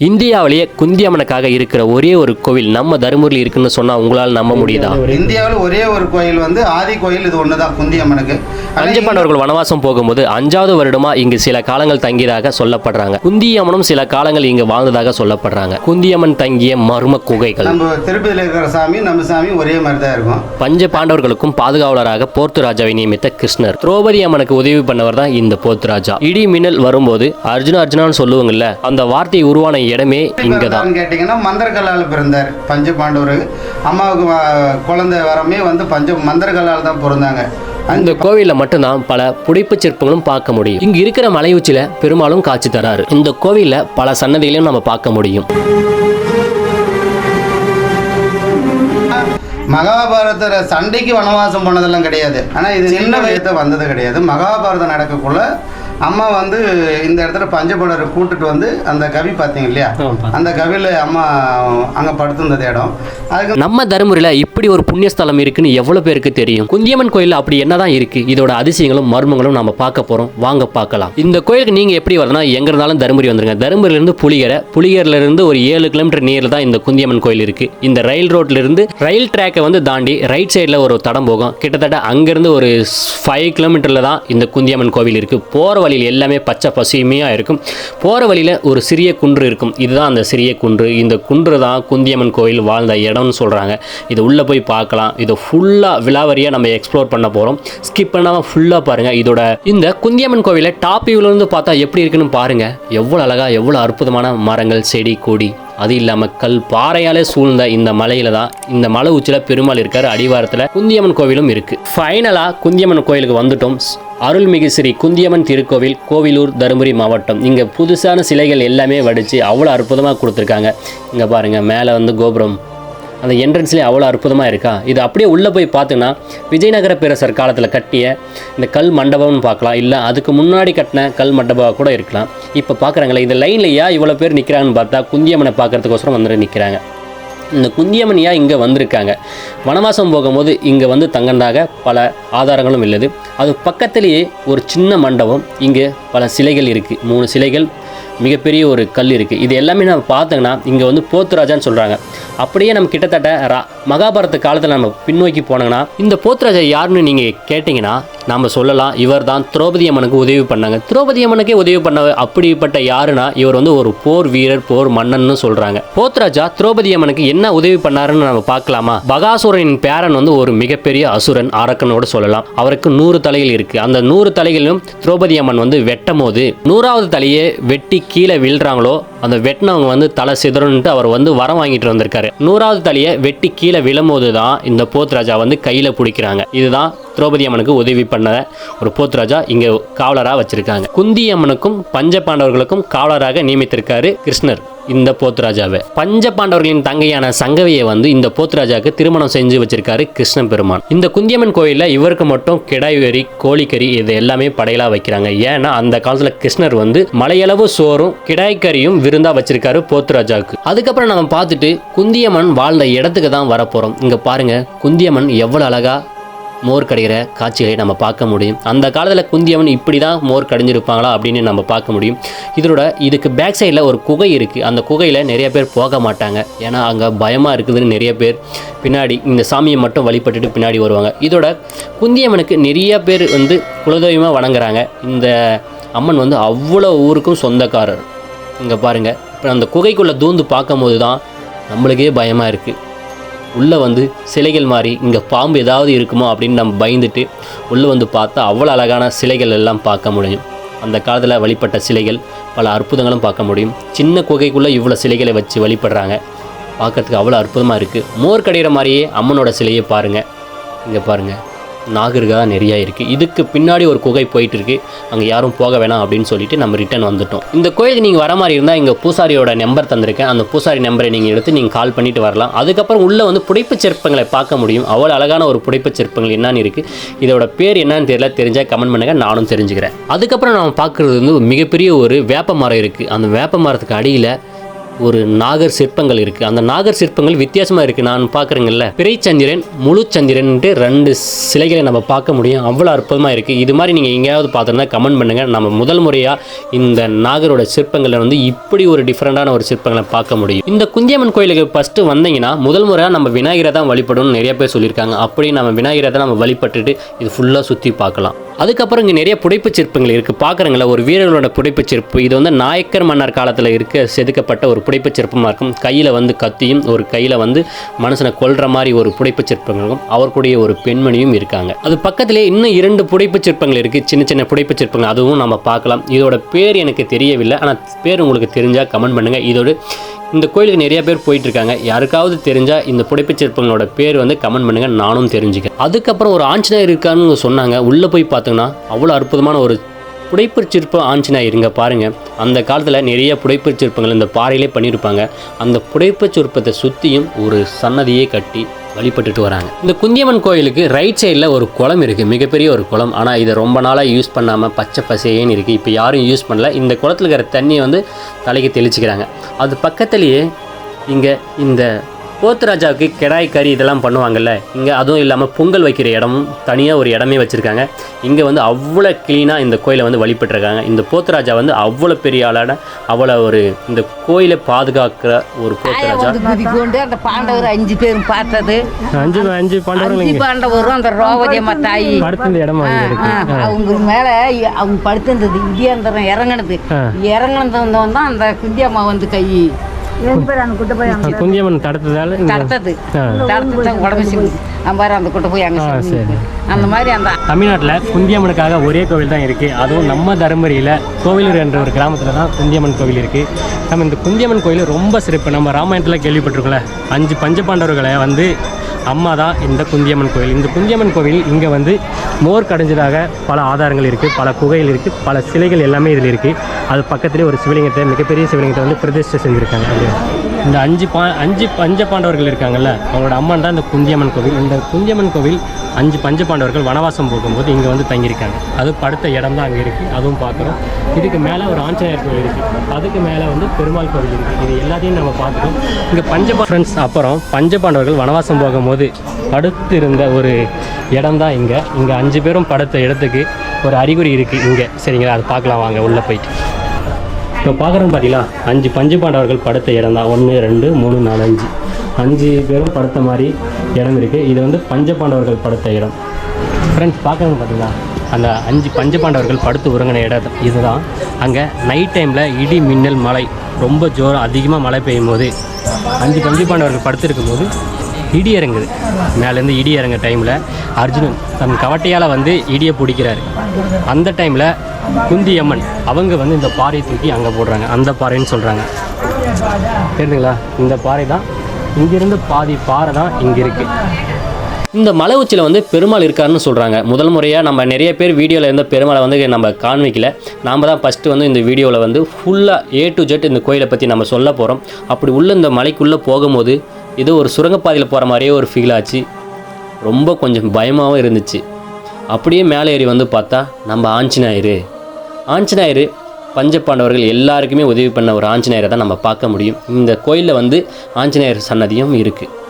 இந்தியாவிலேயே குந்தியம்மனுக்காக இருக்கிற ஒரே ஒரு கோவில் நம்ம தருமபுரியில் இருக்குன்னு சொன்னா உங்களால் நம்ப முடியுதா? இந்தியாவில் ஒரே ஒரு கோயில் வந்து ஆதி கோயில் இது ஒன்று தான் குந்தியம்மனுக்கு ஆனா பஞ்சபாண்டவர்கள் வனவாசம் போகும்போது அஞ்சாவது வருடமா இங்கு சில காலங்கள் தங்கியதாக சொல்லப்படுறாங்க. குந்தியம்மனும் சில காலங்கள் இங்கு வாழ்ந்ததாக சொல்லப்படுறாங்க. குந்தியம்மன் தங்கிய மர்ம குகைகள். நம்ம திருப்பதியில் இருக்கிற சாமி நம்ம சாமி ஒரே மாதிரி தான் இருக்கும். பஞ்ச பாண்டவர்களுக்கும் பாதுகாவலராக போர்த்து ராஜாவை நியமித்த கிருஷ்ணர். திரௌபதி அம்மனுக்கு உதவி பண்ணவர் தான் இந்த போர்த்து ராஜா இடி மின்னல் வரும்போது அர்ஜுனா அர்ஜுனான்னு சொல்லுவாங்கல்ல அந்த வார்த்தை உருவான இடமே இங்கதான். கேட்டிங்கன்னா மந்திரக்கல்லால் பிறந்தார் பஞ்ச பாண்டவருக்கு அம்மாவுக்கு குழந்தை வரமே வந்து பஞ்ச மந்திரக்கல்லால் தான் பிறந்தாங்க. இந்த கோவில்ல மட்டும்தான் பல புடைப்புச் சிற்பங்களும் பார்க்க முடியும். இங்க இருக்கிற மலை உச்சியில பெருமாளும் காட்சி தராரு. இந்த கோவில்ல பல சன்னதிகளையும் நம்ம பார்க்க முடியும். மகாபாரத சண்டைக்கு வனவாசம் போனதெல்லாம் கிடையாது. ஆனால் இது சின்ன வயதை வந்தது கிடையாது. மகாபாரதம் நடக்கக்குள்ள அம்மா வந்து இந்த இடத்துல பஞ்சபாண்டவரை கூட்டிட்டு வந்து அந்த கவி பார்த்தீங்க இல்லையா? அந்த கவியில் அம்மா அங்கே படுத்திருந்தது இடம். அதுக்கு நம்ம தருமபுரியில இப்படி ஒரு புண்ணிய ஸ்தலம் இருக்குன்னு எவ்வளவு பேருக்கு தெரியும்? குந்தியம்மன் கோயில் அப்படி என்னதான் இருக்கு? இதோட அதிசயங்களும் மர்மங்களும் நம்ம பார்க்க போறோம். வாங்க பார்க்கலாம். இந்த கோயிலுக்கு நீங்க எப்படி வரணும்னா எங்க இருந்தாலும் தருமபுரி வந்துருங்க. தருமபுரியில இருந்து புலிகரை புலிகரில இருந்து ஒரு ஏழு கிலோமீட்டர் நேரில் தான் இந்த குந்தியம்மன் கோயில் இருக்கு. இந்த ரயில் ரோட்ல இருந்து ரயில் ட்ராக்கை வந்து தாண்டி ரைட் சைடில் ஒரு தடம் போகும். கிட்டத்தட்ட அங்கிருந்து ஒரு ஃபைவ் கிலோமீட்டர்ல தான் இந்த குந்தியம்மன் கோவில் இருக்கு. போற வழியில் எல்லாமே பச்சை பசுமையாக இருக்கும். போகிற வழியில ஒரு சிறிய குன்று இருக்கும். இதுதான் அந்த சிறிய குன்று. இந்த குன்று தான் குந்தியம்மன் கோயில் வாழ்ந்த இடம்னு சொல்றாங்க. இது உள்ளே போய் பார்க்கலாம். இது ஃபுல்லாக விழாவரியாக நம்ம எக்ஸ்ப்ளோர் பண்ண போகிறோம் ஸ்கிப் பண்ணாமல் ஃபுல்லாக பாருங்கள் இதோட இந்த குந்தியம்மன் கோவிலை டாப் வியூல இருந்து பார்த்தா எப்படி இருக்குன்னு பாருங்க. எவ்வளோ அழகா எவ்வளோ அற்புதமான மரங்கள் செடி கொடி. அது இல்லாமல் கல் பாறையாலே சூழ்ந்த இந்த மலையில தான் இந்த மலை உச்சியில் பெருமாள் இருக்கார். அடிவாரத்தில் குந்தியம்மன் கோவிலும் இருக்குது ஃபைனலாக குந்தியம்மன் கோயிலுக்கு வந்துட்டோம். ஸ்- அருள்மிகு ஸ்ரீ குந்தியம்மன் திருக்கோவில் கோவிலூர் தருமபுரி மாவட்டம். இங்கே புதுசான சிலைகள் எல்லாமே வடித்து அவ்வளோ அற்புதமாக கொடுத்துருக்காங்க. இங்கே பாருங்கள் மேலே வந்து கோபுரம். அந்த என்ட்ரன்ஸ்லேயே அவ்வளோ அற்புதமாக இருக்கா? இது அப்படியே உள்ளே போய் பார்த்தீங்கன்னா விஜயநகர பேரரசர் காலத்தில் கட்டிய இந்த கல் மண்டபம்னு பார்க்கலாம். இல்லை அதுக்கு முன்னாடி கட்டின கல் மண்டபம் கூட இருக்கலாம். இப்போ பார்க்குறாங்களே இந்த லைனில் ஏன் இவ்வளோ பேர் நிற்கிறாங்கன்னு பார்த்தா குந்தியம்மனை பார்க்குறதுக்கோசரம் வந்துட்டு நிற்கிறாங்க இந்த குந்தியம்மனியா இங்கே வந்திருக்காங்க? வனவாசம் போகும்போது இங்கே வந்து தங்கினதாக பல ஆதாரங்களும் உள்ளது. அது பக்கத்திலேயே ஒரு சின்ன மண்டபம். இங்கே பல சிலைகள் இருக்குது மூணு சிலைகள் மிகப்பெரிய ஒரு கல் இருக்குது இது எல்லாமே நம்ம பார்த்தோங்கன்னா இங்கே வந்து போத்துராஜான்னு சொல்கிறாங்க அப்படியே நம்ம கிட்டத்தட்ட ரா மகாபாரத காலத்தில் நம்ம பின்னோக்கி போனோங்கன்னா இந்த போத்துராஜா யாருன்னு நீங்கள் கேட்டிங்கன்னா நாம் சொல்லலாம் இவர் தான் திரௌபதி அம்மனுக்கு உதவி பண்ணாங்க. திரௌபதி அம்மனுக்கே உதவி பண்ண அப்படிப்பட்ட யாருன்னா இவர் வந்து ஒரு போர் வீரர் போர் மன்னன்னு சொல்கிறாங்க போத்ராஜா திரௌபதி அம்மனுக்கு என்ன உதவி பண்ணாருன்னு நம்ம பார்க்கலாமா? பகாசுரனின் பேரன் வந்து ஒரு மிகப்பெரிய அசுரன் அரக்கனோடு சொல்லலாம். அவருக்கு நூறு தலைகள் இருக்குது அந்த நூறு தலைகளிலும் திரௌபதி அம்மன் வந்து வெட்டும் போது நூறாவது தலையை வெட்டி கீழே விழுறாங்களோ அந்த வெட்டினவங்க வந்து தலை சிதறன்ட்டு அவர் வந்து வரம் வாங்கிட்டு வந்திருக்காரு. நூறாவது தலையை வெட்டி கீழே விழும்போது தான் இந்த போத்ராஜா வந்து கையில் பிடிக்கிறாங்க. இதுதான் திரௌபதி அம்மனுக்கு உதவி பண்ண ஒரு போத்ராஜா இங்கே காவலராக வச்சிருக்காங்க. குந்தி அம்மனுக்கும் பஞ்ச பாண்டவர்களுக்கும் காவலராக நியமித்திருக்காரு கிருஷ்ணர் இந்த போத்ராஜாவை. பஞ்ச பாண்டவர்களின் தங்கையான சங்கவியை வந்து இந்த போத்ராஜாவுக்கு திருமணம் செஞ்சு வச்சிருக்காரு கிருஷ்ண பெருமான். இந்த குந்தியம்மன் கோயிலில் இவருக்கு மட்டும் கிடாய் கறி கோழிக்கறி இது எல்லாமே படையலாக வைக்கிறாங்க. ஏன்னா அந்த காலத்தில் கிருஷ்ணர் வந்து மலையளவு சோறும் கிடாய்க்கறியும் விருந்தா வச்சிருக்காரு போத்ராஜாவுக்கு. அதுக்கப்புறம் நம்ம பார்த்துட்டு குந்தியம்மன் வாழ்ந்த இடத்துக்கு தான் வரப்போகிறோம் இங்கே பாருங்க குந்தியம்மன் எவ்வளோ அழகா மோர் கடைகிற காட்சிகளை நம்ம பார்க்க முடியும். அந்த காலத்தில் குந்தியவன் இப்படி தான் மோர் கடைஞ்சிருப்பாங்களா அப்படின்னு நம்ம பார்க்க முடியும். இதோட இதுக்கு பேக் சைடில் ஒரு குகை இருக்குது அந்த குகையில் நிறைய பேர் போக மாட்டாங்க. ஏன்னா அங்கே பயமாக இருக்குதுன்னு நிறைய பேர் பின்னாடி இந்த சாமியை மட்டும் வழிபட்டுட்டு பின்னாடி வருவாங்க. இதோட குந்தியம்மனுக்கு நிறைய பேர் வந்து குலதெய்வமாக வணங்குறாங்க. இந்த அம்மன் வந்து அவ்வளோ ஊருக்கும் சொந்தக்காரர். இங்கே பாருங்கள் இப்போ அந்த குகைக்குள்ளே தூந்து பார்க்கும்போது தான் நம்மளுக்கே பயமாக இருக்குது உள்ளே வந்து சிலைகள் மாதிரி இங்கே பாம்பு ஏதாவது இருக்குமோ அப்படின்னு நம்ம பயந்துட்டு உள்ளே வந்து பார்த்தா அவ்வளோ அழகான சிலைகள் எல்லாம் பார்க்க முடியும். அந்த காலத்தில் வழிபட்ட சிலைகள் பல அற்புதங்களும் பார்க்க முடியும். சின்ன குகைக்குள்ளே இவ்வளோ சிலைகளை வச்சு வழிபடுறாங்க. பார்க்கறதுக்கு அவ்வளோ அற்புதமாக இருக்குது மோர் கடையிற மாதிரியே அம்மனோட சிலையை பாருங்கள் இங்கே பாருங்கள் நாகரிகா நிறையா இருக்குது இதுக்கு பின்னாடி ஒரு குகை போயிட்டு இருக்கு அங்கே யாரும் போக வேணாம் அப்படின்னு சொல்லிட்டு நம்ம ரிட்டர்ன் வந்துட்டோம். இந்த கோயிலுக்கு நீங்கள் வர மாதிரி இருந்தால் இங்கே பூசாரியோட நம்பர் தந்திருக்கேன். அந்த பூசாரி நம்பரை நீங்கள் எடுத்து நீங்கள் கால் பண்ணிட்டு வரலாம். அதுக்கப்புறம் உள்ளே வந்து புடைப்புச் சிற்பங்களை பார்க்க முடியும். அவ்வளோ அழகான ஒரு புடைப்புச் சிற்பங்கள் என்னன்னு இருக்குது இதோட பேர் என்னன்னு தெரியல. தெரிஞ்சால் கமெண்ட் பண்ணுங்கள் நானும் தெரிஞ்சுக்கிறேன். அதுக்கப்புறம் நம்ம பார்க்குறது வந்து மிகப்பெரிய ஒரு வேப்ப மரம் இருக்குது அந்த வேப்ப மரத்துக்கு அடியில் ஒரு நாகர் சிற்பங்கள் இருக்குது அந்த நாகர் சிற்பங்கள் வித்தியாசமாக இருக்குது நான் பார்க்குறேங்கல்ல. பிறைச்சந்திரன் முழு சந்திரன்ட்டு ரெண்டு சிலைகளை நம்ம பார்க்க முடியும். அவ்வளோ அற்புதமாக இருக்குது இது மாதிரி நீங்கள் எங்கேயாவது பார்த்தோன்னா கமெண்ட் பண்ணுங்கள் நம்ம முதல் முறையாக இந்த நாகரோட சிற்பங்களை வந்து இப்படி ஒரு டிஃப்ரெண்ட்டான ஒரு சிற்பங்களை பார்க்க முடியும். இந்த குந்தியம்மன் கோயிலுக்கு ஃபஸ்ட்டு வந்தீங்கன்னா முதல் முறையாக நம்ம விநாயகரை தான் வழிபடணும்னு நிறைய பேர் சொல்லியிருக்காங்க. அப்படி நம்ம விநாயகரை தான் நம்ம வழிபட்டுட்டு இது ஃபுல்லாக சுற்றி பார்க்கலாம். அதுக்கப்புறம் இங்கே நிறைய புடைப்புச் சிற்பங்கள் இருக்குது பார்க்குறங்கள? ஒரு வீரர்களோட புடைப்புச் சிற்பு இது வந்து நாயக்கர் மன்னர் காலத்தில் இருக்க செதுக்கப்பட்ட ஒரு புடைப்புச் சிற்பமாக இருக்கும். கையில் வந்து கத்தியும் ஒரு கையில் வந்து மனுஷனை கொல்ற மாதிரி ஒரு புடைப்புச் சிற்பங்களும் அவருக்குடைய ஒரு பெண்மணியும் இருக்காங்க. அது பக்கத்திலே இன்னும் இரண்டு புடைப்புச் சிற்பங்கள் இருக்குது சின்ன சின்ன புடைப்புச் சிற்பங்கள். அதுவும் நம்ம பார்க்கலாம். இதோட பேர் எனக்கு தெரியவில்லை. ஆனால் பேர் உங்களுக்கு தெரிஞ்சால் கமெண்ட் பண்ணுங்கள் இதோட இந்த கோயிலுக்கு நிறைய பேர் போயிட்டு இருக்காங்க யாருக்காவது தெரிஞ்சால் இந்த புடைப்புச் சிற்பங்களோட பேர் வந்து கமெண்ட் பண்ணுங்க நானும் தெரிஞ்சுக்கிறேன். அதுக்கப்புறம் ஒரு ஆஞ்சநேயர் இருக்கான்னு சொன்னாங்க. உள்ளே போய் பார்த்தோங்கன்னா அவ்வளோ அற்புதமான ஒரு புடைப்புச் சிற்பம் ஆஞ்சநேயர் இங்கே பாருங்கள் அந்த காலத்தில் நிறைய புடைப்புச் சிற்பங்கள் இந்த பாறையிலே பண்ணியிருப்பாங்க. அந்த புடைப்புச் சிற்பத்தை சுற்றியும் ஒரு சன்னதியே கட்டி வழிபட்டுட்டு வராங்க. இந்த குந்தியம்மன் கோயிலுக்கு ரைட் சைடில் ஒரு குளம் இருக்குது மிகப்பெரிய ஒரு குளம். ஆனால் இதை ரொம்ப நாளாக யூஸ் பண்ணாமல் பச்சை பசேன்னு இருக்குது இப்போ யாரும் யூஸ் பண்ணல. இந்த குளத்துல இருக்கிற தண்ணியை வந்து தலைக்கு தெளிச்சுக்கிறாங்க. அது பக்கத்துலேயே இங்கே இந்த போத்துராஜாவுக்கு கிடாய் கறி இதெல்லாம் பண்ணுவாங்கல்ல இங்கே அதுவும் இல்லாமல் பொங்கல் வைக்கிற இடமும் தனியாக ஒரு இடமே வச்சுருக்காங்க. இங்கே வந்து அவ்வளோ க்ளீனாக இந்த கோயிலை வந்து வழிபட்டுருக்காங்க. இந்த போத்துராஜா வந்து அவ்வளோ பெரிய ஆளான அவ்வளோ ஒரு இந்த கோயிலை பாதுகாக்கிற ஒரு போத்துராஜா குதிக்கொண்டு அந்த பாண்டவர் அஞ்சு பேரும் பார்த்தது. அஞ்சு அஞ்சு பாண்டவர்கள் அஞ்சு பாண்டவரும் அந்த ரோவதி அம்மா தாய் அவங்க மேல அவங்க படுத்திருந்தது இடியாந்தரம் இறங்கினது. ஆ. இறங்கினதும் தான் அந்த குந்தியம்மா வந்து கை. குந்தியம்மன் தடுத்ததால தடுத்தது. தடுத்து உடம்பு நம்ம அந்த குட்டை போய் அங்கே. அந்த மாதிரி அந்த தமிழ்நாட்டில் குந்தியம்மனுக்காக ஒரே கோவில் தான் இருக்குது அதுவும் நம்ம தருமபுரியில் கோவிலூர் என்ற ஒரு கிராமத்தில் தான் குந்தியம்மன் கோவில் இருக்குது நம்ம இந்த குந்தியம்மன் கோயில் ரொம்ப சிறப்பு. நம்ம ராமாயணத்தில் கேள்விப்பட்டிருக்கோம்ல. அஞ்சு பஞ்சபாண்டவர்களை வந்து அம்மா தான் இந்த குந்தியம்மன் கோவில் இந்த குந்தியம்மன் கோவில் இங்கே வந்து மோர் கடைஞ்சதாக பல ஆதாரங்கள் இருக்குது பல குகைகள் இருக்குது பல சிலைகள் எல்லாமே இதில் இருக்குது அது பக்கத்துலேயே ஒரு சிவலிங்கத்தை மிகப்பெரிய சிவலிங்கத்தை வந்து பிரதிஷ்டை செஞ்சுருக்காங்க. அது இந்த அஞ்சு பா அஞ்சு பஞ்ச பாண்டவர்கள் இருக்காங்கல்ல அவங்களோட அம்மன் தான் இந்த குந்தியம்மன் கோவில். இந்த குந்தியம்மன் கோவில் அஞ்சு பஞ்ச பாண்டவர்கள் வனவாசம் போகும்போது இங்கே வந்து தங்கியிருக்காங்க. அது படுத்த இடம் தான் அங்கே இருக்குது அதுவும் பார்க்குறோம் இதுக்கு மேலே ஒரு ஆஞ்சநேயர் கோவில் இருக்குது அதுக்கு மேலே வந்து பெருமாள் கோவில் இருக்குது இது எல்லாத்தையும் நம்ம பார்த்துட்டோம். இங்கே பஞ்ச ஃப்ரெண்ட்ஸ் அப்புறம் பஞ்ச பாண்டவர்கள் வனவாசம் போகும்போது படுத்திருந்த ஒரு இடம் தான் இங்கே. இங்கே அஞ்சு பேரும் படுத்த இடத்துக்கு ஒரு அறிகுறி இருக்குது இங்கே. சரிங்களா? அது பார்க்கலாம் வாங்க. உள்ளே போயிட்டு. இப்போ பார்க்குறோம் பார்த்தீங்களா அஞ்சு பஞ்சு பாண்டவர்கள் படுத்த இடம் தான் ஒன்று ரெண்டு மூணு நாலு அஞ்சு. அஞ்சு பேரும் படுத்த மாதிரி இடம் இருக்குது இது வந்து பஞ்ச பாண்டவர்கள் படுத்த இடம். ஃப்ரெண்ட்ஸ் பார்க்குறோம் பார்த்தீங்களா அந்த அஞ்சு பஞ்ச பாண்டவர்கள் படுத்து உறங்கின இடம் இதுதான். அங்கே நைட் டைமில் இடி மின்னல் மழை. ரொம்ப ஜோரம் அதிகமாக மழை பெய்யும் போது அஞ்சு பஞ்சு பாண்டவர்கள் படுத்திருக்கும் போது இடி இறங்குது மேலேருந்து இடி இறங்க டைமில் அர்ஜுனன் தன் கவட்டையால் வந்து இடியை பிடிக்கிறாரு. அந்த டைமில் குந்தியம்மன் அவங்க வந்து இந்த பாறையை தூக்கி அங்கே போடுறாங்க. அந்த பாறைன்னு சொல்கிறாங்க தெரியுதுங்களா இந்த பாறை தான் இங்கிருந்து பாதி பாறை தான் இங்கே இருக்குது இந்த மலை உச்சியில் வந்து பெருமாள் இருக்காருன்னு சொல்கிறாங்க முதல் முறையாக நம்ம நிறைய பேர் வீடியோவில் இருந்த பெருமாளை வந்து நம்ம காண்பிக்கல நாம் தான் ஃபஸ்ட்டு வந்து இந்த வீடியோவில் வந்து ஃபுல்லாக ஏ டு ஜெட் இந்த கோயிலை பற்றி நம்ம சொல்ல போகிறோம் அப்படி உள்ள இந்த மலைக்குள்ளே போகும்போது ஏதோ ஒரு சுரங்கப்பாதையில் போகிற மாதிரியே ஒரு ஃபீல் ஆச்சு. ரொம்ப கொஞ்சம் பயமாகவும் இருந்துச்சு. அப்படியே மேலே ஏறி வந்து பார்த்தா நம்ம ஆஞ்சநாயர். பஞ்ச பஞ்சபாண்டவர்கள் எல்லாருக்குமே உதவி பண்ண ஒரு ஆஞ்சநேயரை தான் நம்ம பார்க்க முடியும். இந்த கோயிலில் வந்து ஆஞ்சநேயர் சன்னதியும் இருக்குது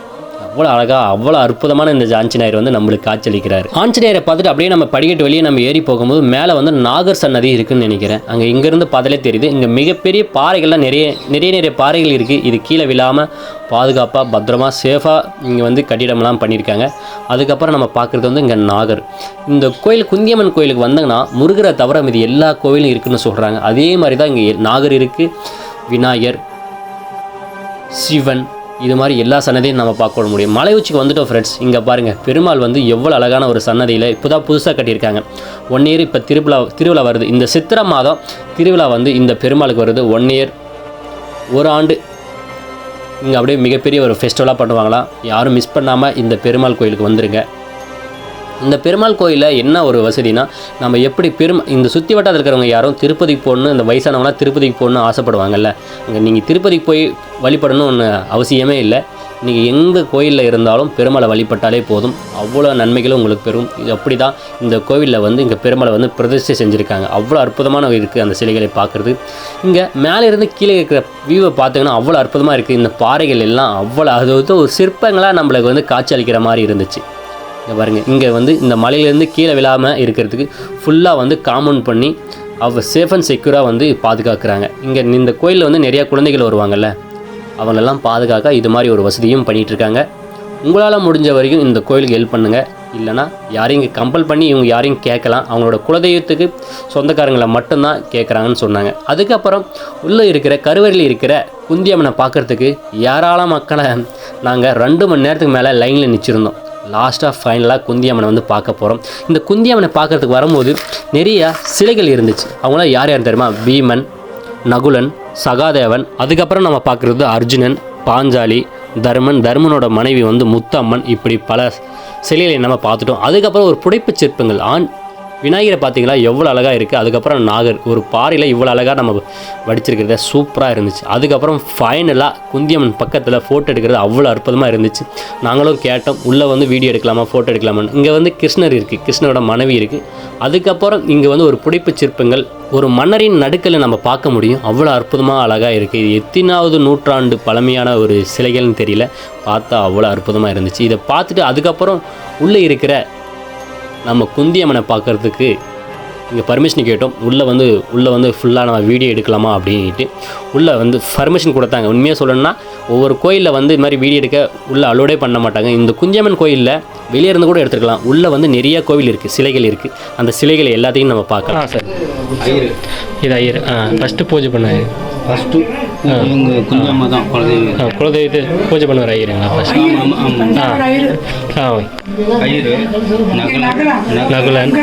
அவ்வளோ அழகாக அவ்வளோ அற்புதமான இந்த ஆஞ்சநேயர் வந்து நம்மளுக்கு காட்சியளிக்கிறார். ஆஞ்சநேயரை பார்த்துட்டு அப்படியே நம்ம படிக்கட்டு வெளியே நம்ம ஏறி போகும்போது மேலே வந்து நாகர் சன்னதி இருக்குன்னு நினைக்கிறேன். அங்கே இங்கேருந்து பார்த்தாலே தெரியுது. இங்கே மிகப்பெரிய பாறைகள்லாம் நிறைய நிறைய நிறைய பாறைகள் இருக்குது இது கீழே விழாமல் பாதுகாப்பாக பத்திரமா சேஃபாக இங்கே வந்து கட்டிடம்லாம் பண்ணியிருக்காங்க. அதுக்கப்புறம் நம்ம பார்க்குறது வந்து இங்கே நாகர். இந்த கோயில் குந்தியம்மன் கோயிலுக்கு வந்தாங்கன்னா முருகரை தவிர மீது எல்லா கோயிலும் இருக்குன்னு சொல்கிறாங்க அதே மாதிரி தான் இங்கே நாகர் இருக்குது விநாயகர் சிவன் இது மாதிரி எல்லா சன்னதியும் நம்ம பார்க்க முடியும். மலை உச்சிக்கு வந்துட்டோம் ஃப்ரெண்ட்ஸ் இங்கே பாருங்கள் பெருமாள் வந்து எவ்வளோ அழகான ஒரு சன்னதியில் இப்போ தான் புதுசாக கட்டியிருக்காங்க. ஒன் இயர் இப்போ திருவிழா திருவிழா வருது. இந்த சித்திரை மாதம் திருவிழா வந்து இந்த பெருமாளுக்கு வருது. ஒன் இயர் ஒரு ஆண்டு இங்கே அப்படியே மிகப்பெரிய ஒரு ஃபெஸ்டிவலாக பண்ணுவாங்களாம். யாரும் மிஸ் பண்ணாமல் இந்த பெருமாள் கோயிலுக்கு வந்துருங்க. இந்த பெருமாள் கோயிலில் என்ன ஒரு வசதினா நம்ம எப்படி பெரும் இந்த சுற்றி வட்டாரத்தில் இருக்கிறவங்க யாரும் திருப்பதிக்கு போகணும் இந்த வயசானவங்களாம் திருப்பதிக்கு போகணும்னு ஆசைப்படுவாங்கல்ல. அங்கே நீங்கள் திருப்பதிக்கு போய் வழிபடணும்னு அவசியமே இல்லை. நீங்கள் எங்கே கோயிலில் இருந்தாலும் பெருமாளை வழிபட்டாலே போதும். அவ்வளோ நன்மைகளும் உங்களுக்கு பெறும் இது அப்படி தான் இந்த கோவிலில் வந்து இங்கே பெருமாளை வந்து பிரதிஷ்டை செஞ்சுருக்காங்க. அவ்வளோ அற்புதமான இருக்குது அந்த சிலைகளை பார்க்குறது இங்கே மேலே இருந்து கீழே இருக்கிற வியூவை பார்த்தீங்கன்னா அவ்வளோ அற்புதமாக இருக்குது இந்த பாறைகள் எல்லாம் அவ்வளோ அது வந்து ஒரு சிற்பங்களாக நம்மளுக்கு வந்து காட்சி அளிக்கிற மாதிரி இருந்துச்சு. இங்கே பாருங்கள் இங்கே வந்து இந்த மலையிலேருந்து கீழே விழாமல் இருக்கிறதுக்கு ஃபுல்லாக வந்து காம்பவுண்ட் பண்ணி அவ சேஃப் அண்ட் செக்யூராக வந்து பாதுகாக்கிறாங்க. இங்கே இந்த கோயிலில் வந்து நிறையா குழந்தைகள் வருவாங்கல்ல. அவங்களெல்லாம் பாதுகாக்க இது மாதிரி ஒரு வசதியும் பண்ணிகிட்ருக்காங்க உங்களால் முடிஞ்ச வரைக்கும் இந்த கோயிலுக்கு ஹெல்ப் பண்ணுங்கள் இல்லைனா யாரையும் இங்கே கம்பல் பண்ணி இவங்க யாரையும் கேட்கலாம். அவங்களோட குலதெய்வத்துக்கு சொந்தக்காரங்களை மட்டும்தான் கேட்குறாங்கன்னு சொன்னாங்க. அதுக்கப்புறம் உள்ளே இருக்கிற கருவறையில் இருக்கிற குந்தியம்மனை பார்க்குறதுக்கு ஏராள மக்களை நாங்கள் ரெண்டு மணி நேரத்துக்கு மேலே லைனில் நிச்சிருந்தோம். லாஸ்ட்டாக ஃபைனலாக குந்தியம்மனை வந்து பார்க்க போகிறோம் இந்த குந்தியம்மனை பார்க்கறதுக்கு வரும்போது நிறைய சிலைகள் இருந்துச்சு. அவங்களாம் யார் யார் தெரியுமா? பீமன் நகுலன் சகாதேவன். அதுக்கப்புறம் நம்ம பார்க்குறது அர்ஜுனன் பாஞ்சாலி தர்மன். தர்மனோட மனைவி வந்து முத்தம்மன். இப்படி பல சிலைகளை நம்ம பார்த்துட்டோம். அதுக்கப்புறம் ஒரு புடைப்புச் சிற்பங்கள். ஆண் விநாயகரை பார்த்தீங்களா? எவ்வளோ அழகாக இருக்குது அதுக்கப்புறம் நாகர் ஒரு பாறையில் இவ்வளோ அழகாக நம்ம வடிச்சிருக்கிறத சூப்பராக இருந்துச்சு. அதுக்கப்புறம் ஃபைனலாக குந்தியம்மன் பக்கத்தில் ஃபோட்டோ எடுக்கிறது அவ்வளோ அற்புதமாக இருந்துச்சு. நாங்களும் கேட்டோம் உள்ளே வந்து வீடியோ எடுக்கலாமா? ஃபோட்டோ எடுக்கலாமான்னு. இங்கே வந்து கிருஷ்ணர் இருக்குது கிருஷ்ணரோட மனைவி இருக்குது அதுக்கப்புறம் இங்கே வந்து ஒரு புடைப்பு சிற்பங்கள் ஒரு மன்னரின் நடுக்கலை நம்ம பார்க்க முடியும். அவ்வளோ அற்புதமாக அழகாக இருக்குது இது எத்தனாவது நூற்றாண்டு பழமையான ஒரு சிலைகள்னு தெரியல. பார்த்தா அவ்வளோ அற்புதமாக இருந்துச்சு. இதை பார்த்துட்டு அதுக்கப்புறம் உள்ளே இருக்கிற நம்ம குந்தியம்மனை பார்க்கறதுக்கு இங்கே பர்மிஷன் கேட்டோம். உள்ளே வந்து உள்ளே வந்து ஃபுல்லாக நம்ம வீடியோ எடுக்கலாமா அப்படின்ட்டு உள்ளே வந்து பர்மிஷன் கொடுத்தாங்க. உண்மையாக சொல்லணும்னா ஒவ்வொரு கோயிலில் வந்து இது மாதிரி வீடியோ எடுக்க உள்ளே அலோடே பண்ண மாட்டாங்க. இந்த குந்தியம்மன் கோயிலில் வெளியே இருந்து கூட எடுத்துக்கலாம் உள்ளே வந்து நிறைய கோவில் இருக்குது சிலைகள் இருக்குது அந்த சிலைகளை எல்லாத்தையும் நம்ம பார்க்கலாம். சார். இது ஐயர். ஃபஸ்ட்டு பூஜை பண்ணாரு. ஃபஸ்ட்டு இவங்க குஞ்சம்மா தான் குலதெய்வம். குலதெய்வத்து பூஜை பண்ணுவார் ஐயருங்களா ஃபஸ்ட் ஆமாம் ஆமாம் ஆ. ஐயரு நகலன். நகுலன்.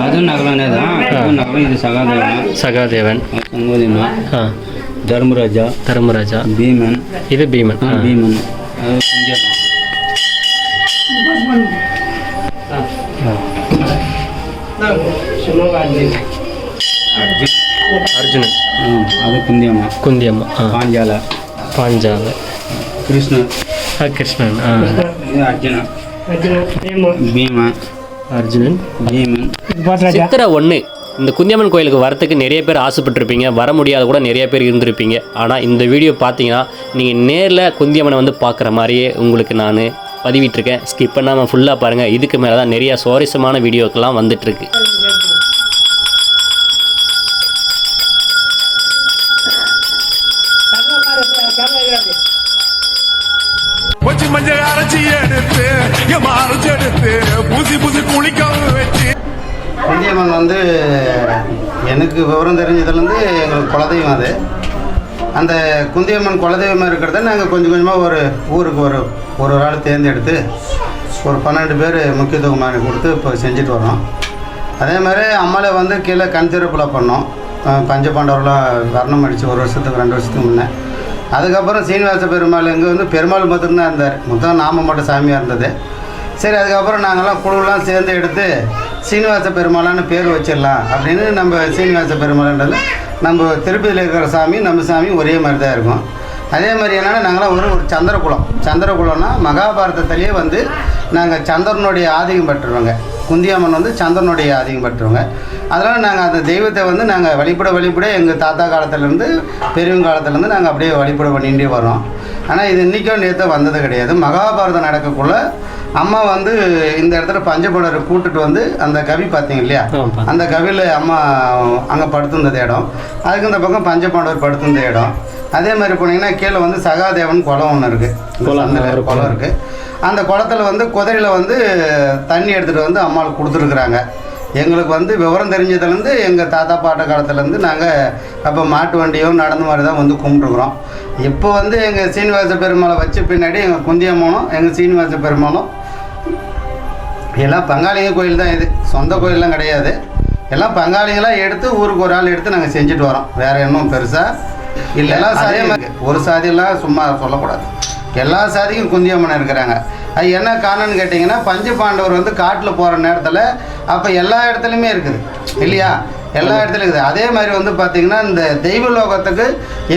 அது நகலனே தான் இது நகலம் இது சகாதேவன் சகாதேவன். சங்கோதிமா ஆ. தர்மராஜா. தர்மராஜா. பீமன். இது பீமன். பீமன். குஞ்சம்மா அர்ஜுனன். அது குந்தியம்மா. குந்தியம்மா பாஞ்சால. பாஞ்சால. கிருஷ்ணர் ஆ கிருஷ்ணன் ஆ. இது அர்ஜுனா பீமன். அர்ஜுனன். பீமன். சித்திரை ஒன்று இந்த குந்தியம்மன் கோயிலுக்கு வரத்துக்கு நிறைய பேர் ஆசைப்பட்டிருப்பீங்க. வர முடியாத கூட நிறைய பேர் இருந்திருப்பீங்க. ஆனால் இந்த வீடியோ பார்த்தீங்கன்னா நீங்கள் நேரில் குந்தியம்மனை வந்து பார்க்குற மாதிரியே உங்களுக்கு நான் பதிவிட்டிருக்கேன். ஸ்கிப் பண்ணாமல் ஃபுல்லாக பாருங்கள் இதுக்கு மேலே தான் நிறைய சுவாரஸ்யமான வீடியோக்கெல்லாம் வந்துட்டுருக்கு. எனக்கு விவரம் தெரிஞ்சதுலேருந்து எங்களுக்கு குலதெய்வம் அது. அந்த குந்தியம்மன் குலதெய்வமாக இருக்கிறத நாங்கள் கொஞ்சம் கொஞ்சமாக ஒரு ஊருக்கு ஒரு ஒரு ஒரு ஆள் தேர்ந்தெடுத்து ஒரு பன்னெண்டு பேர் முக்கியத்துவமாக கொடுத்து இப்போ செஞ்சுட்டு வரோம் அதே மாதிரி அம்மாவை வந்து கீழே கண் திறப்பில் பண்ணோம். பஞ்ச பாண்டவரெலாம் வர்ணம் அடித்து ஒரு வருஷத்துக்கு ரெண்டு வருஷத்துக்கு முன்னே. அதுக்கப்புறம் சீனிவாச பெருமாள் இங்கே வந்து பெருமாள் மட்டும்தான் இருந்தார். மொத்தம் நாம மட்டும் சாமியாக இருந்தது. சரி அதுக்கப்புறம் நாங்கள்லாம் குழுலாம் சேர்ந்து எடுத்து சீனிவாச பெருமாளான்னு பேர் வச்சிடலாம் அப்படின்னு நம்ம சீனிவாச பெருமாள்ன்றது நம்ம திருப்பதியில் இருக்கிற சாமி நம்ம சாமி ஒரே மாதிரி தான் இருக்கும். அதே மாதிரி என்னென்னா நாங்களாம் ஒரு ஒரு சந்திரகுலம். சந்திரகுலம்னா மகாபாரதத்திலேயே வந்து நாங்கள் சந்திரனுடைய ஆதிக்கம் பெற்றுருவோங்க குந்தியம்மன் வந்து சந்திரனுடைய ஆதிக்கம் பெற்றுருவோங்க அதனால் நாங்கள் அந்த தெய்வத்தை வந்து நாங்கள் வழிபட வழிபட எங்கள் தாத்தா காலத்துலேருந்து பெரியவங்க காலத்துலேருந்து நாங்கள் அப்படியே வழிபட பண்ணிகிட்டே வரோம் ஆனால் இது இன்றைக்கும் நேற்று வந்தது கிடையாது. மகாபாரதம் நடக்கக்குள்ளே அம்மா வந்து இந்த இடத்துல பஞ்சபடரை கூட்டுட்டு வந்து அந்த கவி பார்த்தீங்க இல்லையா. அந்த கவியில் அம்மா அங்கே படுத்திருந்தது இடம். அதுக்கு இந்த பக்கம் பஞ்சபாண்டவர் படுத்திருந்த இடம். அதே மாதிரி போனீங்கன்னா கீழே வந்து சகாதேவன் குளம் ஒன்று இருக்குது குளம், இருக்குது அந்த குளத்துல வந்து குதிரையில் வந்து தண்ணி எடுத்துகிட்டு வந்து அம்மாளுக்கு கொடுத்துருக்குறாங்க. எங்களுக்கு வந்து விவரம் தெரிஞ்சதுலேருந்து எங்கள் தாத்தா பாட்ட காலத்துலேருந்து நாங்கள் அப்போ மாட்டு வண்டியும் நடந்த மாதிரி தான் வந்து கும்பிட்டுருக்குறோம். இப்போ வந்து எங்கள் சீனிவாச பெருமாளை வச்ச பின்னாடி எங்கள் குந்தியம்மனும் எங்கள் சீனிவாச பெருமாளும் எல்லாம் பங்காளிங்க கோயில் தான் இது. சொந்த கோயிலெலாம் கிடையாது. எல்லாம் பங்காளிங்களாம் எடுத்து ஊருக்கு ஒரு ஆள் எடுத்து நாங்கள் செஞ்சுட்டு வரோம். வேற இன்னும் பெருசாக இல்லை. எல்லா சாதியும். ஒரு சாதியெல்லாம் சும்மா சொல்லக்கூடாது. எல்லா சாதிக்கும் குந்தியம்மன் இருக்கிறாங்க. அது என்ன காரணம்னு கேட்டிங்கன்னா பஞ்ச பாண்டவர் வந்து காட்டில் போகிற நேரத்தில் அப்போ எல்லா இடத்துலையுமே இருக்குது. இல்லையா? எல்லா இடத்துலையும் இருக்குது. அதே மாதிரி வந்து பார்த்தீங்கன்னா இந்த தெய்வ லோகத்துக்கு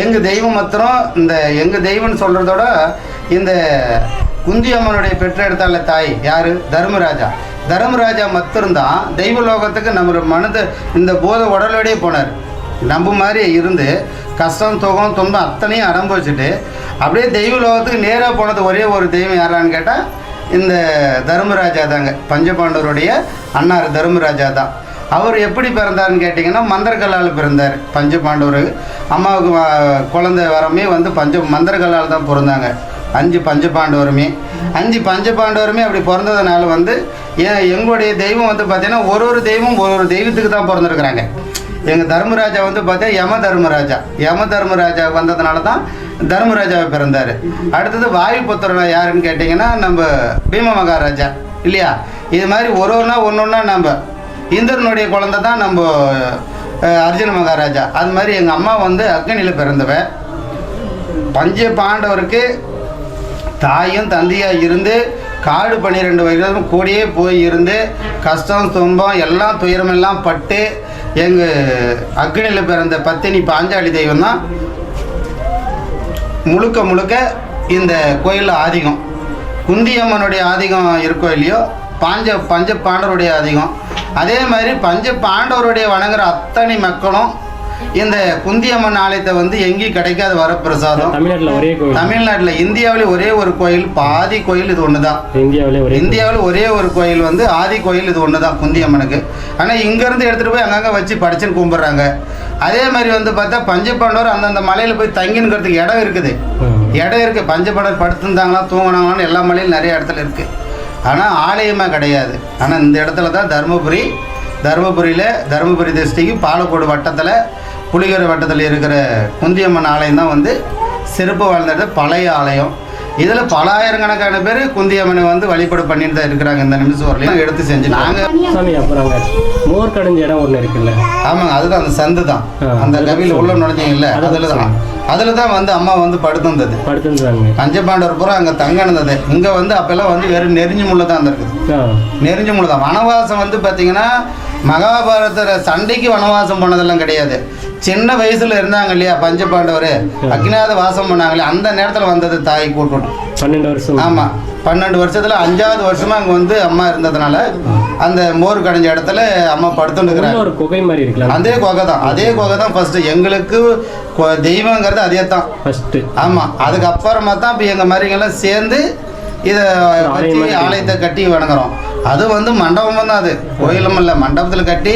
எங்கள் தெய்வம் மாத்திரம் இந்த எங்கள் தெய்வம்னு சொல்கிறதோட இந்த குந்தி அம்மனுடைய பெற்றெடுத்தால தாய் யார்? தர்மராஜா. தர்மராஜா மாத்திரம்தான் தெய்வ லோகத்துக்கு நம்ம மனது இந்த போத உடலோடயே போனார். நம்ப மாதிரி இருந்து கஷ்டம் துகம் துன்பம் அத்தனையும் அனுபவிச்சுட்டு அப்படியே தெய்வ லோகத்துக்கு நேராக போனது ஒரே ஒரு தெய்வம் யாரான்னு கேட்டால் இந்த தர்மராஜா தாங்க பஞ்சபாண்டவருடைய அண்ணார் தர்மராஜா தான் அவர் எப்படி பிறந்தாருன்னு கேட்டிங்கன்னா மந்திரகல்லால் பிறந்தார். பஞ்ச பாண்டவர் அம்மாவுக்கு குழந்தை வரமே வந்து பஞ்ச மந்தர்கல்லால் தான் பிறந்தாங்க. அஞ்சு பஞ்ச பாண்டவருமே அஞ்சு பஞ்ச பாண்டவருமே அப்படி பிறந்ததுனால வந்து ஏன் எங்களுடைய தெய்வம் வந்து பார்த்தீங்கன்னா ஒரு ஒரு தெய்வம் ஒரு ஒரு தெய்வத்துக்கு தான் பிறந்திருக்கிறாங்க. எங்கள் தர்மராஜா வந்து பார்த்தா யம தர்மராஜா. யம தர்மராஜா வந்ததுனால தான் தர்மராஜாவை பிறந்தார். அடுத்தது வாயுபுத்திரன் யாருன்னு கேட்டிங்கன்னா நம்ம பீம மகாராஜா. இல்லையா? இது மாதிரி ஒரு ஒன்றா ஒன்று ஒன்றா நம்ம இந்திரனுடைய குழந்தை தான் நம்ம அர்ஜுன மகாராஜா. அது மாதிரி எங்கள் அம்மா வந்து அக்னியில் பிறந்தவ. பஞ்ச பாண்டவருக்கு தாயும் தந்தையாக இருந்து காடு பன்னிரெண்டு வயதும் கூடயே போய் இருந்து கஷ்டம் துன்பம் எல்லாம் துயரமெல்லாம் பட்டு எங்கள் அக்னியில் பிறந்த பத்தினி பாஞ்சாலி தெய்வம் தான் முழுக்க முழுக்க இந்த கோயிலில் ஆதிக்கம். குந்தியம்மனுடைய ஆதிக்கம் இருக்கோ இல்லையோ பாஞ்ச பஞ்ச பாண்டவருடைய ஆதிக்கம். அதே மாதிரி பஞ்ச பாண்டவருடைய வணங்குற அத்தனை மக்களும் இந்த குந்தியம்மன் ஆலயத்தை வந்து எங்கேயும் கிடைக்காத வரப்பிரசாதம். தமிழ்நாட்டில் ஒரே கோவில் தமிழ்நாட்டில் இந்தியாவில் ஒரே ஒரு கோயில் பாதி கோயில் இது ஒன்று தான் இந்தியாவிலே ஒரே இந்தியாவில் ஒரே ஒரு கோயில் வந்து ஆதி கோயில் இது ஒன்று தான் குந்தியம்மனுக்கு. ஆனால் இங்கேருந்து எடுத்துகிட்டு போய் அங்கங்கே வச்சு படிச்சுன்னு கும்பிட்றாங்க. அதே மாதிரி வந்து பார்த்தா பஞ்சபாண்டவர் அந்தந்த மலையில் போய் தங்கினுக்கிறதுக்கு இடம் இருக்குது. இடம் இருக்குது பஞ்சபாண்டவர் படுத்திருந்தாங்களா தூங்கினாங்களான்னு எல்லா மலையிலும் நிறைய இடத்துல இருக்குது ஆனால் ஆலயமாக கிடையாது. ஆனால் இந்த இடத்துல தான் தருமபுரி தருமபுரியில் தருமபுரி டிஸ்ட்ரிக்ட் பாலக்கோடு வட்டத்தில் புலிகரை வட்டத்தில் இருக்கிற குந்தியம்மன் ஆலயம் தான் வந்து சிறப்பு வாழ்ந்தது பழைய ஆலயம். இதில் பல ஆயிரக்கணக்கான பேர் குந்தியம்மனை வந்து வழிபாடு பண்ணிட்டு தான் இருக்கிறாங்க இந்த நிமிஷம் வரலையும் எடுத்து செஞ்சு நாங்கள் சாமி அப்புறம் அங்கே மோர் கடைஞ்ச இடம் ஒன்று இருக்குல்ல. ஆமாங்க அதுதான் அந்த சந்து தான். அந்த கவியில் உள்ள நுழைஞ்சீங்கல்ல அதில் தான் அதில் தான் வந்து அம்மா வந்து படுத்திருந்தது படுத்துருந்தாங்க பஞ்சபாண்டவர் பூரா அங்கே தங்கினது இங்கே வந்து அப்போல்லாம் வந்து வெறும் நெறிஞ்சு முள்ள தான் இருந்திருக்குது ஆ. நெறிஞ்சு முள்ள தான். வனவாசம் வந்து பார்த்தீங்கன்னா மகாபாரதத்தில் சண்டைக்கு வனவாசம் போனதெல்லாம் கிடையாது. சின்ன வயசுல இருந்தாங்க இல்லையா பஞ்சபாண்டவர் அக்னிநாத வாசம் பண்ணாங்களே அந்த நேரத்தில் வந்தது தாய் கூட்டு பன்னெண்டு வருஷம். ஆமாம் பன்னெண்டு வருஷத்தில் அஞ்சாவது வருஷமாக அங்கே வந்து அம்மா இருந்ததுனால அந்த மோர் கடைஞ்ச இடத்துல அம்மா இருக்கிறாங்க. ஒரு குகை மாதிரி இருக்கலாம் அதே குகை தான். அதே குகை தான் ஃபஸ்ட்டு எங்களுக்கு தெய்வங்கிறது அதே தான். ஃபர்ஸ்ட் ஆமாம் அதுக்கப்புறமா தான் இப்போ எங்கள் மாதிரிங்கெல்லாம் சேர்ந்து இதை. ஆலயத்தை கட்டி வணங்குறோம். அது வந்து மண்டபம் தான் அது. கோயிலும் இல்லை மண்டபத்தில் கட்டி.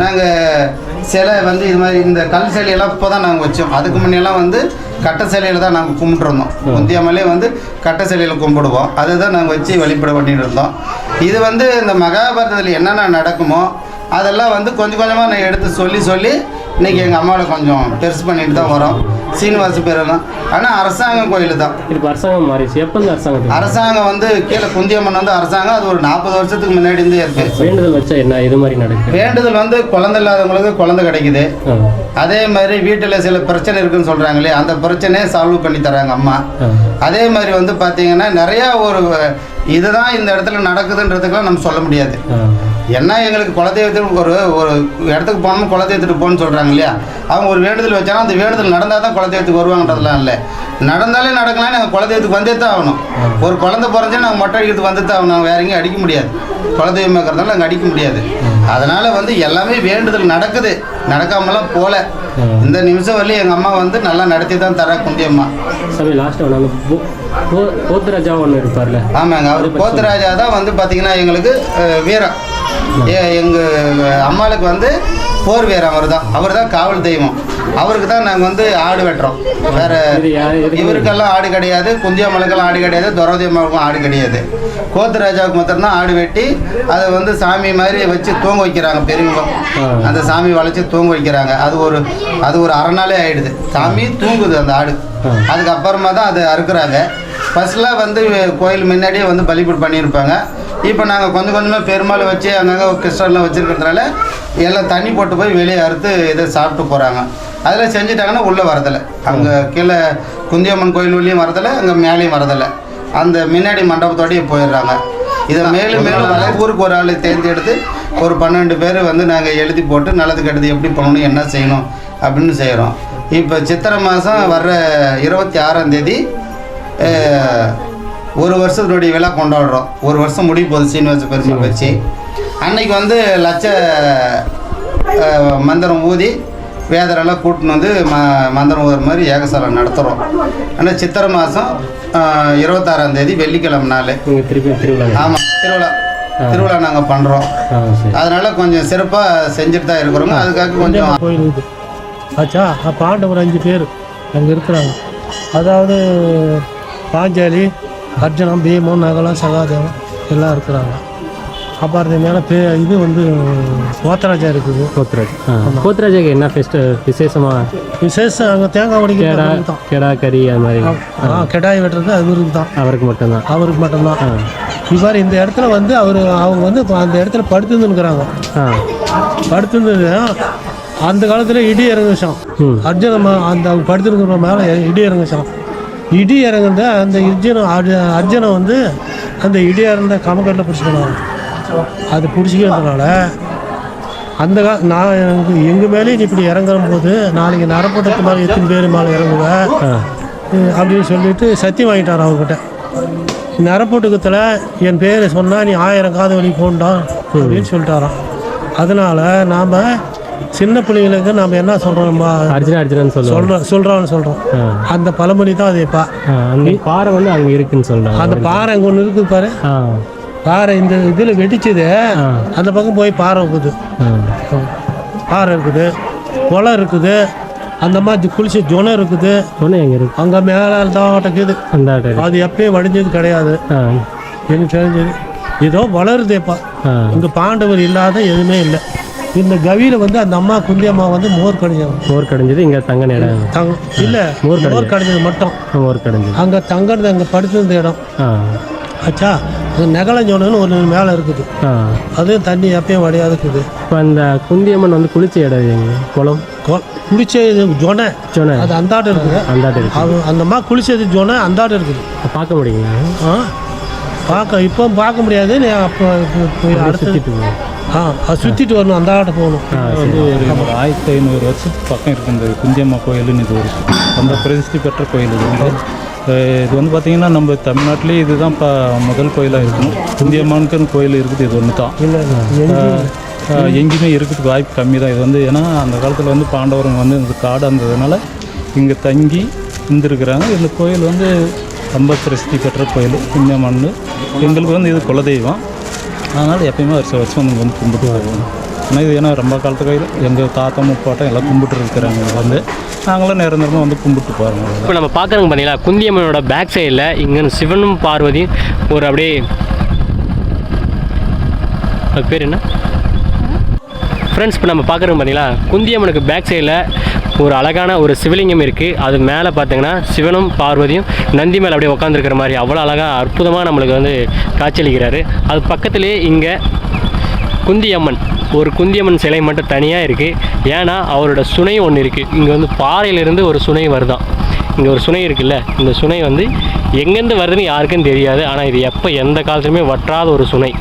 நாங்கள் சிலை வந்து இது மாதிரி இந்த கல் சிலையெல்லாம் இப்போ தான் நாங்கள் வச்சோம். அதுக்கு முன்னெல்லாம் வந்து கட்ட சிலையில் தான் நாங்கள் கும்பிட்டுருந்தோம். குந்தியம்மலே வந்து கட்ட சிலையில் கும்பிடுவோம். அதுதான் நாங்கள் வச்சு வழிபட பண்ணிட்டு இருந்தோம். இது வந்து இந்த மகாபாரதத்தில் என்னென்ன நடக்குமோ அதெல்லாம் வந்து கொஞ்சம் கொஞ்சமாக நான் எடுத்து சொல்லி சொல்லி இன்னைக்கு எங்கள் அம்மாவில் கொஞ்சம் பெருசு பண்ணிட்டு தான் வரோம். சீனிவாச பேரெல்லாம் ஆனால் அரசாங்கம் கோயில் தான் இப்ப அரசாங்கம் மாறிடுச்சு. எப்போ அரசாங்கம் அரசாங்கம் வந்து கீழே குந்தியம்மன் வந்து அரசாங்கம். அது ஒரு நாற்பது வருஷத்துக்கு முன்னாடி இருந்தே இருக்கு. வேண்டுதல் வச்சா என்ன இது மாதிரி நடக்குது? வேண்டுதல் வந்து குழந்தை இல்லாதவங்களுக்கு குழந்தை கிடைக்குது. அதே மாதிரி வீட்டில் சில பிரச்சனை இருக்குன்னு சொல்கிறாங்களே அந்த பிரச்சனையை சால்வ் பண்ணி தராங்க அம்மா. அதே மாதிரி வந்து பார்த்தீங்கன்னா நிறையா ஒரு இதுதான் இந்த இடத்துல நடக்குதுன்றதுக்கெல்லாம் நம்ம சொல்ல முடியாது. என்ன எங்களுக்கு குலதெய்வத்துக்கு ஒரு ஒரு இடத்துக்கு போகணும் குலதெய்வத்துக்கு போகணும்னு சொல்கிறாங்க இல்லையா? அவங்க ஒரு வேண்டுதல் வச்சாலும் அந்த வேண்டுதல் நடந்தால் தான் குலதெய்வத்துக்கு வருவாங்கன்றதுலாம் இல்லை. நடந்தாலே நடக்கலாம் நாங்கள் குலதெய்வத்துக்கு வந்தே தான் ஆகணும். ஒரு குழந்தை பிறந்தா நாங்கள் மொட்டை அடிக்கிறதுக்கு வந்து தான் ஆகணும். நாங்கள் வேற எங்கேயும் அடிக்க முடியாது. குலதெய்வமாக இருக்கிறதால நாங்கள் அடிக்க முடியாது. அதனால் வந்து எல்லாமே வேண்டுதல் நடக்குது. நடக்காமலாம் போல. இந்த நிமிஷம் வரலையும் எங்கள் அம்மா வந்து நல்லா நடத்தி தான் தரா குந்தியம்மா சாமி லாஸ்ட் ஒன்று அங்கே போத்ராஜா ஒன்று இருப்பார்ல. ஆமாங்க அவர் போத்தராஜா தான் வந்து பார்த்தீங்கன்னா எங்களுக்கு வீரம். எங்கள் அம்மாளுக்கு வந்து போர் வீரம் அவர் தான் அவர் தான் காவல் தெய்வம். அவருக்கு தான் நாங்கள் வந்து ஆடு வெட்டுறோம். வேற? இவருக்கெல்லாம் ஆடு கிடையாது. குந்தியம்மனுக்கெல்லாம் ஆடு கிடையாது. துரவதி அம்மாவுக்கும் ஆடு கிடையாது. கோத்தராஜாவுக்கு மாத்திரம்தான் ஆடு வெட்டி அதை வந்து சாமி மாதிரி வச்சு தூங்க வைக்கிறாங்க பெரியவங்க. அந்த சாமி வளைச்சு தூங்க வைக்கிறாங்க. அது ஒரு அது ஒரு அரை நாளே ஆயிடுது. சாமி தூங்குது அந்த ஆடு. அதுக்கப்புறமா தான் அதை அறுக்குறாங்க. ஃபர்ஸ்ட்லாம் வந்து கோயில் முன்னாடியே வந்து பலிபீடு பண்ணியிருப்பாங்க. இப்போ நாங்கள் கொஞ்சம் கொஞ்சமாக பெருமாள் வச்சு அங்கங்கே கிறிஸ்டன்லாம் வச்சுருக்கிறதுனால எல்லாம் தண்ணி போட்டு போய் வெளியே அறுத்து இதை சாப்பிட்டு போகிறாங்க அதில் செஞ்சுட்டாங்கன்னா உள்ளே வரதில்லை. அங்கே கீழே குந்தியம்மன் கோயில் உள்ளேயும் வரதில்லை அங்கே மேலேயும் வரதில்லை. அந்த முன்னாடி மண்டபத்தோடயே போயிடுறாங்க. இதை மேலும் மேலும் வர ஊருக்கு ஒரு ஆளை தேர்ந்தெடுத்து ஒரு பன்னெண்டு பேர் வந்து நாங்கள் எழுதி போட்டு நல்லது கெட்டது எப்படி பண்ணணும் என்ன செய்யணும் அப்படின்னு செய்கிறோம் இப்போ சித்திரை மாதம் வர்ற இருபத்தி ஆறாம் தேதி ஒரு வருஷத்தினுடைய விழா கொண்டாடுறோம். ஒரு வருஷம் முடிய போகுது சீனிவாச பெருமாள் வச்சு. அன்னைக்கு வந்து லட்ச மந்திரம் ஊதி வேதரெல்லாம் கூட்டின்னு வந்து ம மந்திரம் ஊதுற மாதிரி ஏகசாலம் நடத்துகிறோம் ஆனால் சித்திரை மாதம் இருபத்தாறாம் தேதி வெள்ளிக்கிழமை நாள். ஆமாம் திருவிழா. திருவிழா. நாங்கள் பண்ணுறோம் அதனால கொஞ்சம் சிறப்பாக செஞ்சுட்டு தான் இருக்கிறோங்க. அதுக்காக கொஞ்சம் கோயில் இது ஆச்சா அப்போ ஆண்டவர் அஞ்சு பேர் அங்கே இருக்கிறாங்க. அதாவது பாஞ்சாலி அர்ஜுனம் பீமம் நகலம் சகாதேவன் எல்லாம் இருக்கிறாங்க. அப்புறம் மேலே பே இது வந்து கோத்தராஜா இருக்குது. கோத்ராஜ். கோத்ராஜாக்கு என்ன ஃபெஸ்ட் விசேஷமாக விசேஷம் அங்கே தேங்காய் உடைக்கிறது கெடா கறி அது மாதிரி. ஆ கெடாய் வெட்டுறது அவருக்கு தான். அவருக்கு மட்டும்தான். அவருக்கு மட்டும்தான். இவ்வாறு இந்த இடத்துல வந்து அவர் அவங்க வந்து இப்ப அந்த இடத்துல படுத்துருந்துருக்குறாங்க படுத்திருந்தது அந்த காலத்தில் இடி இறங்குச்சான் அர்ஜுன அந்த அவங்க படுத்திருக்கிற மேலே இடி இறங்குச்சான் இடி இறங்குறது அந்த அர்ஜு- அர்ஜுனை வந்து அந்த இடி இறந்த கமக்கட்டில் பிடிச்சிக்கிறாங்க அது பிடிச்சிக்கிறதுனால அந்த கா நான் எனக்கு எங்கள் மேலேயும் இப்படி இறங்குற போது நாளைக்கு நரப்பட்டத்து மேலே எத்தனை பேர் மேலே இறங்குவேன் அப்படின்னு சொல்லிட்டு சத்தியம் வாங்கிட்டார் அவர்கிட்ட. நரப்போட்டுக்கத்தில் என் பேர் சொன்னால் நீ ஆயிரம் காது வலி போண்டாம் அப்படின்னு சொல்லிட்டாராம். அதனால் நாம் சின்ன பிள்ளைங்களுக்கு நாம் என்ன சொல்கிறோம் நம்ம அர்ஜுனா அர்ஜுனன் சொல்லுவாங்க. சொல்கிறோம் சொல்கிறோன்னு சொல்கிறோம் அந்த பழமொழி தான் அது ஆ, அந்த பாறை வந்து அங்கே இருக்குன்னு சொல்கிறாங்க அந்த பாறை அங்கே ஒன்று இருக்குது பாரு. பாறை இந்த இதில் வெடிச்சது. அந்த பக்கம் போய் பாறை இருக்குது. பாறை இருக்குது. குளம் இருக்குது. அந்த மாதிரி குளிச்ச ஜுனம் இருக்குது. சொன்னேன் எங்கே இருக்கு? அங்கே மேலே தாட்டக்குது அந்த ஆட்டோ இருக்கு. அது எப்பயும் வடிஞ்சது கிடையாது. எனக்கு தெரிஞ்சது. ஏதோ வளருதேப்பா இங்கே பாண்டவர் இல்லாத எதுவுமே இல்லை. இந்த கவியில் வந்து அந்த அம்மா குந்தி அம்மா வந்து மோர் கடைஞ்சாங்க மோர் கடைஞ்சது இங்கே தங்க இடம் தங்க இல்லை மோர் மோர் கடைஞ்சது மட்டும். மோர் கடைஞ்சது அங்கே தங்கறது அங்கே படுத்திருந்த இடம். ஆச்சா அது நெகலஞ்சோனு ஒரு மேலே இருக்குது. அதுவும் தண்ணி எப்பயும் வடியாது இருக்குது இப்போ அந்த குந்தியம்மன் வந்து குளிச்ச இடம் எங்க? குளம்? குளிச்ச இது ஜொனை. சொன்ன அது அந்தாட்டம் இருக்குது. அந்த ஆட்டோ இருக்கு அது அந்த அம்மா குளிச்சது ஜொனை அந்தாட்டம் இருக்குது. பார்க்க முடியுங்களா? ஆ. பார்க்க இப்போ பார்க்க முடியாது. நீ அப்போ போய் அடுத்து ஆ அது சுற்றிட்டு வரணும். அந்த ஆட்டை போகணும். வந்து ஒரு ஆயிரத்தி ஐநூறு வருஷத்துக்கு பக்கம் இருக்கு இந்த குந்தியம்மா கோயில்னு இது ஒரு ரொம்ப பிரசித்தி பெற்ற கோயில் இது இது வந்து பார்த்திங்கன்னா நம்ம தமிழ்நாட்டிலே இதுதான் இப்போ முதல் கோயிலாக இருக்கணும் குந்தியம்மானுக்குன்னு கோயில் இருக்குது இது ஒன்று தான் இல்லை. எங்கேயுமே இருக்கிறதுக்கு வாய்ப்பு கம்மி தான் இது வந்து ஏன்னா அந்த காலத்தில் வந்து பாண்டவருங்க வந்து இந்த காடாக இருந்ததுனால இங்கே தங்கி இருந்திருக்கிறாங்க. இந்த கோயில் வந்து ரொம்ப பிரசித்தி பெற்ற கோயில் குந்தியம்மன் எங்களுக்கு வந்து இது குலதெய்வம். அதனால் எப்பயுமே வருஷம் வருஷம் வந்து வந்து கும்பிட்டு வருவோம். ஆனால் இது ஏன்னா ரொம்ப காலத்து எங்கள் தாத்தா முப்பாட்டம் எல்லாம் கும்பிட்டு இருக்கிறாங்க வந்து. நாங்களும் நிரந்தரமாக வந்து கும்பிட்டு போகிறோம் இப்போ நம்ம பார்க்குறோங்க பார்த்தீங்களா குந்தியம்மனோட பேக் சைடில் இங்கே சிவனும் பார்வதியும் ஒரு அப்படியே அது பேர் என்ன? ஃப்ரெண்ட்ஸ் இப்போ நம்ம பார்க்குறோம் பார்த்தீங்களா குந்தியம்மனுக்கு பேக் சைடில் ஒரு அழகான ஒரு சிவலிங்கம் இருக்குது அது மேலே பார்த்தீங்கன்னா சிவனும் பார்வதியும் நந்தி மேலே அப்படியே உட்காந்துருக்கிற மாதிரி அவ்வளோ அழகாக அற்புதமாக நம்மளுக்கு வந்து காட்சியளிக்கிறாரு. அது பக்கத்துலேயே இங்கே குந்தியம்மன். ஒரு குந்தியம்மன் சிலை மட்டும் தனியாக இருக்குது ஏன்னா அவரோட சுனை ஒன்று இருக்குது இங்கே வந்து பாறையிலிருந்து ஒரு சுனை வருதான். இங்கே ஒரு சுனை இருக்குல்ல? இந்த சுனை வந்து எங்கேருந்து வருதுன்னு யாருக்கும் தெரியாது. ஆனால் இது எப்போ எந்த காலத்துலையுமே வற்றாத ஒரு சுனை.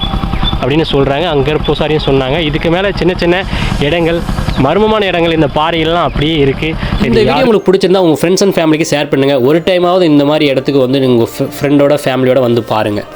அப்படின்னு சொல்கிறாங்க அங்கே பூசாரியும் சொன்னாங்க. இதுக்கு மேலே சின்ன சின்ன இடங்கள் மர்மமான இடங்கள் இந்த பாறைகள்லாம் அப்படியே இருக்குது இந்த வீடியோ உங்களுக்கு பிடிச்சிருந்தா உங்கள் ஃப்ரெண்ட்ஸ் அண்ட் ஃபேமிலிக்கு ஷேர் பண்ணுங்கள் ஒரு டைமாவது இந்த மாதிரி இடத்துக்கு வந்து உங்கள் ஃப்ரெண்டோட ஃபேமிலியோட வந்து பாருங்கள்